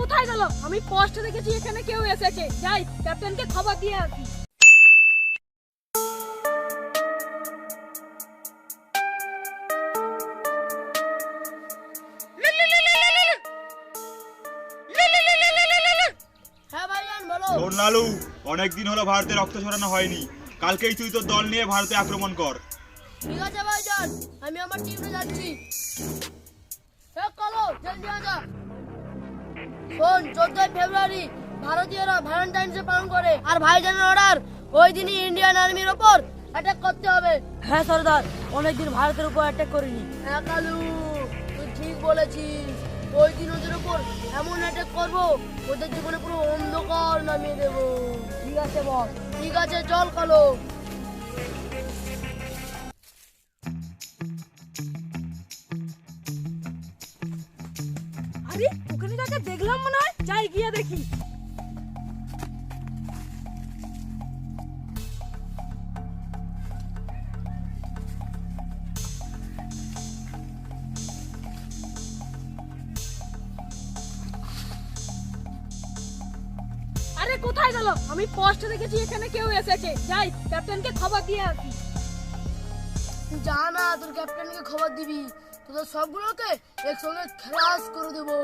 কোথায় গেল? আমি পোস্ট দেখেছি এখানে কেউ এসেছে। যাই ক্যাপ্টেনকে খবর দিয়ে আসি। হ্যাঁ ভাইজান বলো। শোন লালু অনেকদিন হলো ভারতে রক্ত ছড়ানো হয়নি। কালকেই তুই তোর দল নিয়ে ভারতে আক্রমণ কর। ঠিক আছে ভাইজান আমি আমার টিমে যাচ্ছি। কালো জলদি আজা শোন চোদ্দই ফেব্রুয়ারি ভারতীয়রা ভ্যালেন্টাইন্স ডে পালন করে আর ভাইজানের অর্ডার ওই দিনই ইন্ডিয়ান আর্মির ওপর অ্যাটাক করতে হবে। হ্যাঁ সর্দার অনেকদিন ভারতের উপর অ্যাটাক করিনি। হ্যাঁ কালু তুই ঠিক বলেছিস। ওই দিন ওদের উপর এমন অ্যাটাক করব ওদের জীবনে পুরো অন্ধকার নামিয়ে দেব। ঠিক আছে বল ঠিক আছে চল কালো। আরে ওখানে দেখলাম মনে হয়, যাই গিয়ে দেখি। কোথায় গেল? আমি পোস্ট দেখেছি এখানে কেউ এসেছে। যাই ক্যাপ্টেনকে খবর দিয়ে আসি। যা না, তোর ক্যাপ্টেনকে খবর দিবি। তোদের সবগুলোকে একসঙ্গে খেলাস করে দেবো।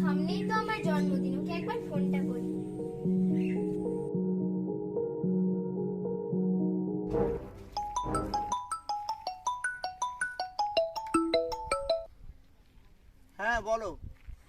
সামনেই তো আমার জন্মদিন। হ্যাঁ বলো।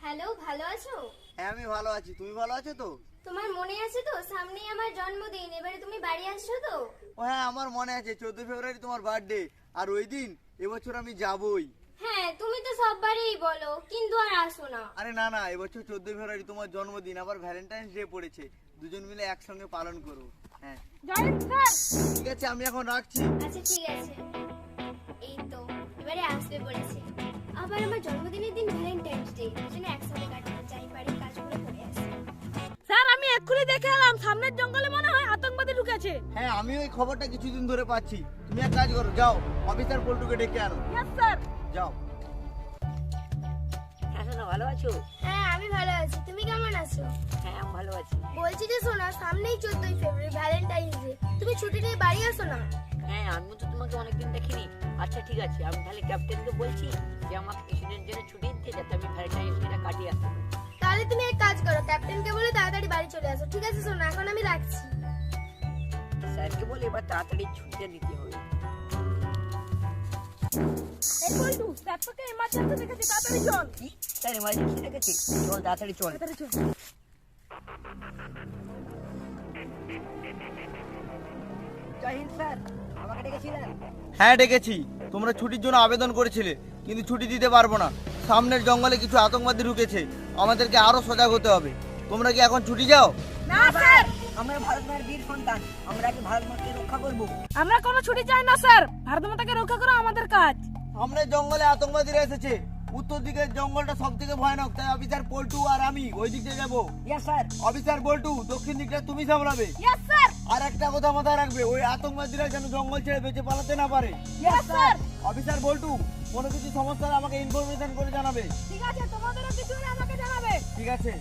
হ্যালো ভালো আছো? হ্যাঁ আমি ভালো আছি। তুমি ভালো আছো তো? তোমার মনে আছে তো? সামনেই আমার জন্মদিন এবারে তুমি বাড়ি আসছো তো? ও হ্যাঁ আমার মনে আছে চোদ্দ ফেব্রুয়ারি তোমার বার্থডে আর ওই দিন এবছর আমি যাবই। হ্যাঁ তুমি তো সববারই বলো কিন্তু আর আসো না। আরে না না এবছর চোদ্দ ফেব্রুয়ারি তোমার জন্মদিন আবার ভ্যালেন্টাইন্স ডে পড়েছে। দুজন মিলে একসঙ্গে পালন করব। হ্যাঁ। ঠিক আছে আমি এখন রাখছি। আচ্ছা ঠিক আছে। হ্যাঁ আমি ওই খবরটা কিছুদিন ধরে পাচ্ছি। তুমি এক কাজ করো যাও অফিসার পল্টুকে ডেকে আনো। স্যার যাও। হ্যাঁ ভালো আছো? হ্যাঁ আমি ভালো আছি। তুমি কেমন আছো? হ্যাঁ আমি ভালো আছি। বলছি যে শোনা সামনেই চোদ্দই ফেব্রুয়ারি ভ্যালেন্টাইন্স ডে তুমি ছুটি নিয়ে বাড়ি আসো না? হ্যাঁ আমি তো তোমাকে অনেকদিন দেখিনি। আচ্ছা ঠিক আছে আমি তাহলে ক্যাপ্টেনকে বলছি যে আমাকে কিছুদিনের জন্য ছুটি দিতে যাতে আমি ভ্যালেন্টাইন্স ডেটা কাটিয়ে আসতে তাহলে তুমি এক কাজ করো ক্যাপ্টেনকে বলে তাড়াতাড়ি বাড়ি চলে আসো। ঠিক আছে শোনো এখন আমি রাখছি। স্যারকে বলে এবার তাড়াতাড়ি ছুটিটা দিতে হবে। এই বলটু স্যার তোকে এমার্জেন্সি দেখেছি তাড়াতাড়ি চল। কি? স্যার এমার্জেন্সি রেখেছে চল তাড়াতাড়ি চল। তাড়াতাড়ি চল। জয় হিন্দ স্যার। আমাকে ডেকেছিলেন? হ্যাঁ ডেকেছি। তোমরা ছুটির জন্য আবেদন করেছিলে কিন্তু ছুটি দিতে পারব না। সামনের জঙ্গলে কিছু আতঙ্কবাদী ঢুকেছে। আমাদেরকে আরও সজাগ হতে হবে। তোমরা কি এখন ছুটি যাও? না স্যার। আমরা ভারত মায়ের বীর সন্তান। আমরা কি ভারত মাকে রক্ষা করব। আমরা কোনো ছুটি চাই না স্যার। ভারত মাতাকে রক্ষা করা আমাদের কাজ। সামনের জঙ্গলে আতঙ্কবাদীরা এসেছে। উত্তর দিকের জঙ্গলটা সব থেকে ভয়ানক তাই অফিসার পল্টু আর আমি ওই দিক দিয়ে যাব। ইয়েস স্যার অফিসার বল্টু দক্ষিণ দিকটা তুমি সামলাবে। ইয়েস স্যার আর একটা কথা মাথায় রাখবে ওই আতঙ্কবাদীরা যেন জঙ্গল ছেড়ে বেঁচে পালাতে না পারে। ইয়েস স্যার অফিসার বল্টু কোনো কিছু সমস্যা হলে আমাকে ইনফরমেশন করে জানাবে। ঠিক আছে তোমাদেরও কিছু হলে আমাকে জানাবে। ঠিক আছে।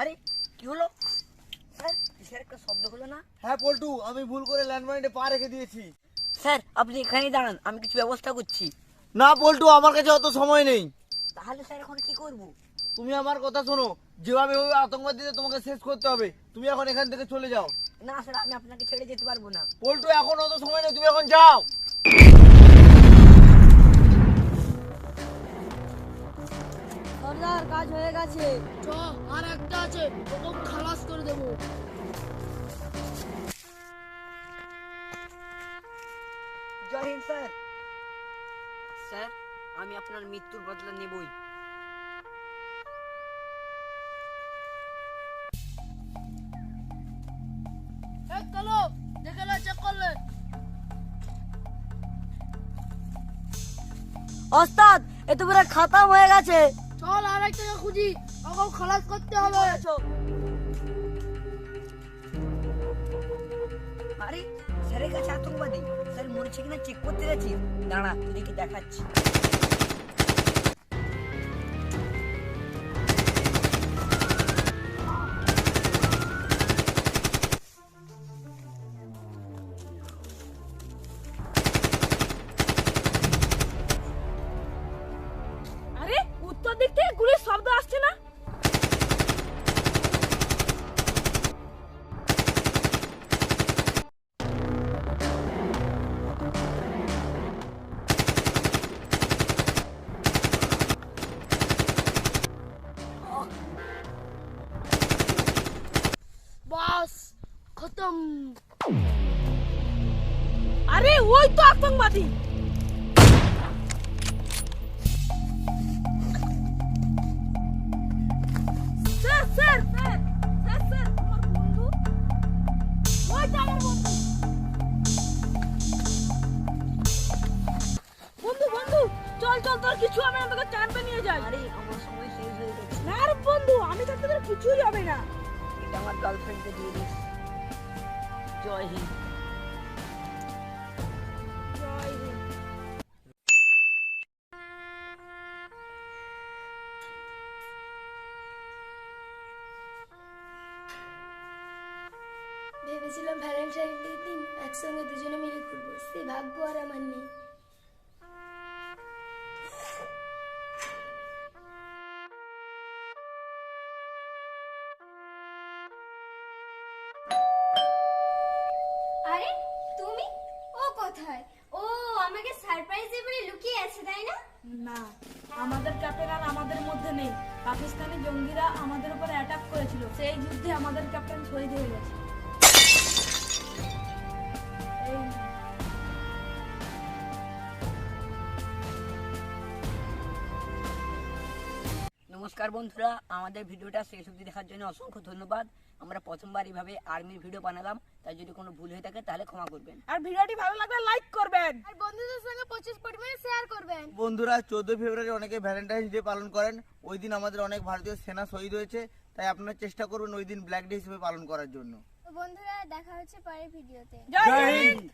আরে কি হলো? স্যার কিসের একটা শব্দ হলো না? হ্যাঁ পল্টু আমি ভুল করে ল্যান্ডমাইনে পা রেখে দিয়েছি। স্যার আপনি এখানেই দাঁড়ান আমি কিছু ব্যবস্থা করছি। না পল্টু আমার কাছে অত সময় নেই। তাহলে স্যার এখন কি করব? তুমি আমার কথা শোনো যেভাবে ওই আতঙ্কবাদীদের তোমাকে শেষ করতে হবে। তুমি এখন এখান থেকে চলে যাও। না স্যার আমি আপনাকে ছেড়ে যেতে পারব না। পল্টু এখন অত সময় নেই তুমি এখন যাও। সর্দার কাজ হয়ে গেছে। চ আর একটা আছে ওকে খালাস করে দেবো। জয় হিন্দ স্যার। স্যার আমি আপনার মৃত্যুর বদলা নেবই। কালো দেখে চেক করলে। ওস্তাদ এ তো পুরো হয়ে গেছে। চল আর খুঁজি ওকে খালাস করতে হবে। আরে, স্যারের কাছে আতঙ্কবাদী। স্যার মরেছে কিনা চেক করতে গেছি দাঁড়া তোদেরকে দেখাচ্ছি। খতম আরে ওই তো আতঙ্কবাদী। Sir sir sir sir sir আমার বন্ধু। ওই তো আমার বন্ধু। বন্ধু বন্ধু চল চল তোর কিছু হবে না তোকে চানতে নিয়ে যাই। আরে আমার সময় শেষ হয়ে গেছে। না রে বন্ধু আমি থাকতে তোর কিছুই হবে না। এটা আমার গার্লফ্রেন্ডকে দিয়ে দিস জয় হিন্দ। ভেবেছিলাম ভ্যালেন্টাইন ডে দিন একসঙ্গে দুজনে মিলে ঘুরবো। সে ভাগ্য আর আমার নেই। কোথায়। ও আমাকে সারপ্রাইজ দিয়ে বলে লুকিয়ে আছে তাই না? না আমাদের ক্যাপ্টেন আর আমাদের মধ্যে নেই। পাকিস্তানি জঙ্গিরা আমাদের উপর অ্যাটাক করেছিল। সেই যুদ্ধে আমাদের ক্যাপ্টেন শহীদ হয়ে গেছে। নমস্কার বন্ধুরা আমাদের ভিডিওটা শেষ অবধি দেখার জন্য অসংখ্য ধন্যবাদ। আমরা প্রথমবার এইভাবে আর্মির ভিডিও বানালাম। তাই যদি কোনো ভুল হয়ে থাকে তাহলে ক্ষমা করবেন। আর ভিডিওটি ভালো লাগলে লাইক করবেন। আর বন্ধুদের সঙ্গে প্রচুর পরিমাণে শেয়ার করবেন। বন্ধুরা চোদ্দ ফেব্রুয়ারি অনেকে ভ্যালেন্টাইন্স ডে পালন করেন। ওই দিন আমাদের অনেক ভারতীয় সেনা শহীদ হয়েছে। তাই আপনারা চেষ্টা করবেন ওই দিন ব্ল্যাক ডে হিসেবে পালন করার জন্য। বন্ধুরা দেখা হচ্ছে পরের ভিডিওতে জয় হিন্দ!